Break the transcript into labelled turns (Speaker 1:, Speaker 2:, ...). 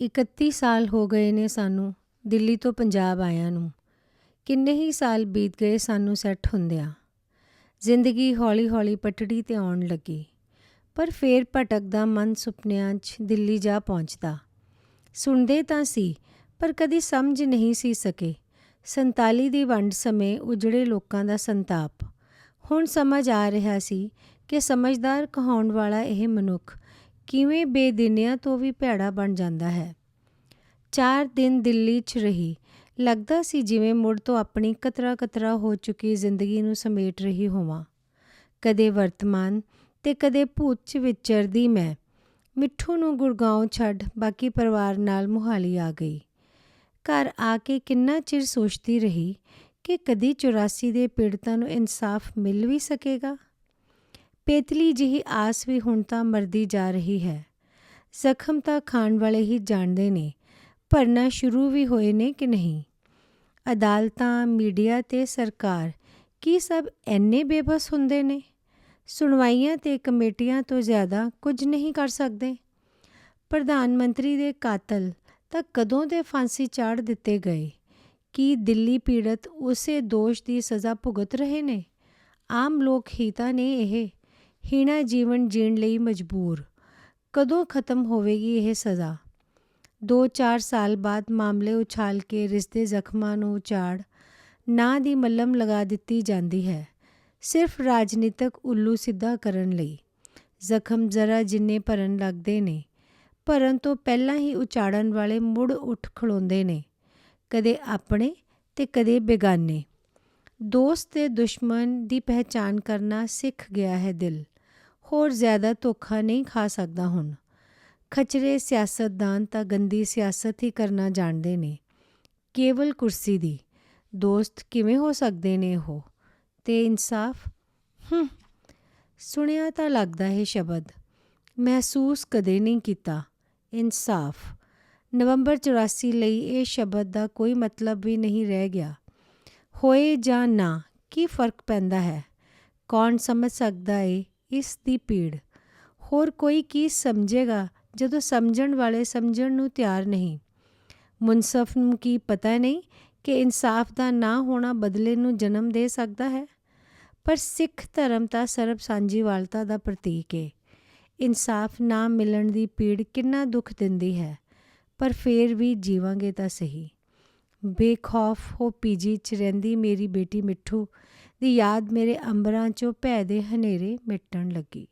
Speaker 1: 31 ਸਾਲ ਹੋ ਗਏ ਨੇ ਸਾਨੂੰ ਦਿੱਲੀ ਤੋਂ ਪੰਜਾਬ ਆਇਆਂ ਨੂੰ। ਕਿੰਨੇ ਹੀ ਸਾਲ ਬੀਤ ਗਏ ਸਾਨੂੰ ਸੈੱਟ ਹੁੰਦਿਆਂ। ਜ਼ਿੰਦਗੀ ਹੌਲੀ ਹੌਲੀ ਪਟੜੀ ਤੇ ਆਉਣ ਲੱਗੀ, ਪਰ ਫੇਰ ਭਟਕਦਾ ਮਨ ਸੁਪਨਿਆਂ 'ਚ ਦਿੱਲੀ ਜਾ ਪਹੁੰਚਦਾ। ਸੁਣਦੇ ਤਾਂ ਸੀ, ਪਰ ਕਦੀ ਸਮਝ ਨਹੀਂ ਸੀ ਸਕੇ। 47 ਦੀ ਵੰਡ ਸਮੇਂ ਉਜੜੇ ਲੋਕਾਂ ਦਾ ਸੰਤਾਪ। ਹੁਣ ਸਮਝ ਆ ਰਿਹਾ ਸੀ ਕਿ ਸਮਝਦਾਰ ਕਹਾਉਣ ਵਾਲਾ ਇਹ ਮਨੁੱਖ ਕਿਵੇਂ ਬੇਦਿਨਿਆਂ ਤੋਂ ਵੀ ਭੈੜਾ ਬਣ ਜਾਂਦਾ ਹੈ। ਚਾਰ ਦਿਨ ਦਿੱਲੀ 'ਚ ਰਹੀ। ਲੱਗਦਾ ਸੀ ਜਿਵੇਂ ਮੁੜ ਤੋਂ ਆਪਣੀ ਕਤਰਾ ਕਤਰਾ ਹੋ ਚੁੱਕੀ ਜ਼ਿੰਦਗੀ ਨੂੰ ਸਮੇਟ ਰਹੀ ਹੋਵਾਂ। ਕਦੇ ਵਰਤਮਾਨ ਤੇ ਕਦੇ ਭੂਤ 'ਚ ਵਿਚਰਦੀ ਮੈਂ। ਮਿੱਠੂ ਨੂੰ ਗੁਰਗਾਉਂ ਛੱਡ ਬਾਕੀ ਪਰਿਵਾਰ ਨਾਲ ਮੁਹਾਲੀ ਆ ਗਈ। ਘਰ ਆ ਕੇ ਕਿੰਨਾ ਚਿਰ ਸੋਚਦੀ ਰਹੀ ਕਿ ਕਦੀ 84 ਦੇ ਪੀੜਤਾਂ ਨੂੰ ਇਨਸਾਫ ਮਿਲ ਵੀ ਸਕੇਗਾ? ਪੇਤਲੀ ਜਿਹੀ ਆਸ ਵੀ ਹੁਣ ਤਾਂ ਮਰਦੀ ਜਾ ਰਹੀ ਹੈ। ਜ਼ਖਮ ਤਾਂ ਖਾਣ ਵਾਲੇ ਹੀ ਜਾਣਦੇ ਨੇ, ਭਰਨਾ ਸ਼ੁਰੂ ਵੀ ਹੋਏ ਨੇ ਕਿ ਨਹੀਂ? ਅਦਾਲਤਾਂ, ਮੀਡੀਆ ਤੇ ਸਰਕਾਰ ਕੀ ਸਭ ਐਨੇ ਬੇਬਸ ਹੁੰਦੇ ਨੇ? ਸੁਣਵਾਈਆਂ ਤੇ ਕਮੇਟੀਆਂ ਤੋਂ ਜ਼ਿਆਦਾ ਕੁਝ ਨਹੀਂ ਕਰ ਸਕਦੇ। ਪ੍ਰਧਾਨ ਮੰਤਰੀ ਦੇ ਕਾਤਲ ਤਾਂ ਕਦੋਂ ਦੇ ਫਾਂਸੀ ਚਾੜ ਦਿੱਤੇ ਗਏ? ਕੀ ਦਿੱਲੀ ਪੀੜਤ ਉਸੇ ਦੋਸ਼ ਦੀ ਸਜ਼ਾ ਭੁਗਤ ਰਹੇ ਨੇ? ਆਮ ਲੋਕ ਹੀ ਤਾਂ ਨੇ ਇਹ। ਹੀਣਾ ਜੀਵਨ ਜੀਣ ਲਈ ਮਜਬੂਰ। ਕਦੋਂ ਖਤਮ ਹੋਵੇਗੀ ਇਹ ਸਜ਼ਾ? 2-4 ਸਾਲ ਬਾਅਦ ਮਾਮਲੇ ਉਛਾਲ ਕੇ ਰਿਸ਼ਤੇ ਜ਼ਖਮਾਂ ਨੂੰ ਉਚਾੜ, ਨਾਂ ਦੀ ਮੱਲਮ ਲਗਾ ਦਿੱਤੀ ਜਾਂਦੀ ਹੈ। ਸਿਰਫ ਰਾਜਨੀਤਿਕ ਉੱਲੂ ਸਿੱਧਾ ਕਰਨ ਲਈ। ਜ਼ਖਮ ਜ਼ਰਾ ਜਿੰਨੇ ਭਰਨ ਲੱਗਦੇ ਨੇ, ਭਰਨ ਤੋਂ ਪਹਿਲਾਂ ਹੀ ਉਚਾੜਨ ਵਾਲੇ ਮੁੜ ਉੱਠ ਖਲੋਂਦੇ ਨੇ। ਕਦੇ ਆਪਣੇ ਤੇ ਕਦੇ ਬੇਗਾਨੇ। ਦੋਸਤ ਤੇ ਦੁਸ਼ਮਣ ਦੀ ਪਹਿਚਾਨ ਕਰਨਾ ਸਿੱਖ ਗਿਆ ਹੈ ਦਿਲ। ਹੋਰ ਜ਼ਿਆਦਾ ਧੋਖਾ ਨਹੀਂ ਖਾ ਸਕਦਾ ਹੁਣ। ਖਚਰੇ ਸਿਆਸਤਦਾਨ ਤਾਂ ਗੰਦੀ ਸਿਆਸਤ ਹੀ ਕਰਨਾ ਜਾਣਦੇ ਨੇ। ਕੇਵਲ ਕੁਰਸੀ ਦੀ। ਦੋਸਤ ਕਿਵੇਂ ਹੋ ਸਕਦੇ ਨੇ ਉਹ? ਤੇ ਇਨਸਾਫ? ਹੂੰ। ਸੁਣਿਆ ਤਾਂ ਲੱਗਦਾ ਹੈ ਸ਼ਬਦ। ਮਹਿਸੂਸ ਕਦੇ ਨਹੀਂ ਕੀਤਾ। ਇਨਸਾਫ। ਨਵੰਬਰ 84 ਲਈ ਇਹ ਸ਼ਬਦ ਦਾ ਕੋਈ ਮਤਲਬ ਵੀ ਨਹੀਂ ਰਹਿ ਗਿਆ। ਹੋਏ ਜਾਂ ਨਾ, ਕੀ ਫ਼ਰਕ ਪੈਂਦਾ ਹੈ? ਕੌਣ ਸਮਝ ਸਕਦਾ ਏ? ਇਸ ਦੀ ਪੀੜ ਹੋਰ ਕੋਈ ਕੀ ਸਮਝੇਗਾ ਜਦੋਂ ਸਮਝਣ ਵਾਲੇ ਸਮਝਣ ਨੂੰ ਤਿਆਰ ਨਹੀਂ? ਮੁਨਸਫ ਨੂੰ ਕੀ ਪਤਾ ਨਹੀਂ ਕਿ ਇਨਸਾਫ ਦਾ ਨਾ ਹੋਣਾ ਬਦਲੇ ਨੂੰ ਜਨਮ ਦੇ ਸਕਦਾ ਹੈ? ਪਰ ਸਿੱਖ ਧਰਮ ਤਾਂ ਸਰਬ ਸਾਂਝੀਵਾਲਤਾ ਦਾ ਪ੍ਰਤੀਕ ਹੈ ਇਨਸਾਫ ਨਾ ਮਿਲਣ ਦੀ ਪੀੜ ਕਿੰਨਾ ਦੁੱਖ ਦਿੰਦੀ ਹੈ, ਪਰ ਫੇਰ ਵੀ ਜੀਵਾਂਗੇ ਤਾਂ ਸਹੀ। ਬੇਖੌਫ ਹੋ ਪੀਜੀ ਚ ਰਹਿੰਦੀ ਮੇਰੀ ਬੇਟੀ ਮਿੱਠੂ ਦੀ ਯਾਦ ਮੇਰੇ ਅੰਬਰਾਂ ਚੋਂ ਭੈ ਦੇ ਹਨੇਰੇ ਮਿਟਣ ਲੱਗੀ।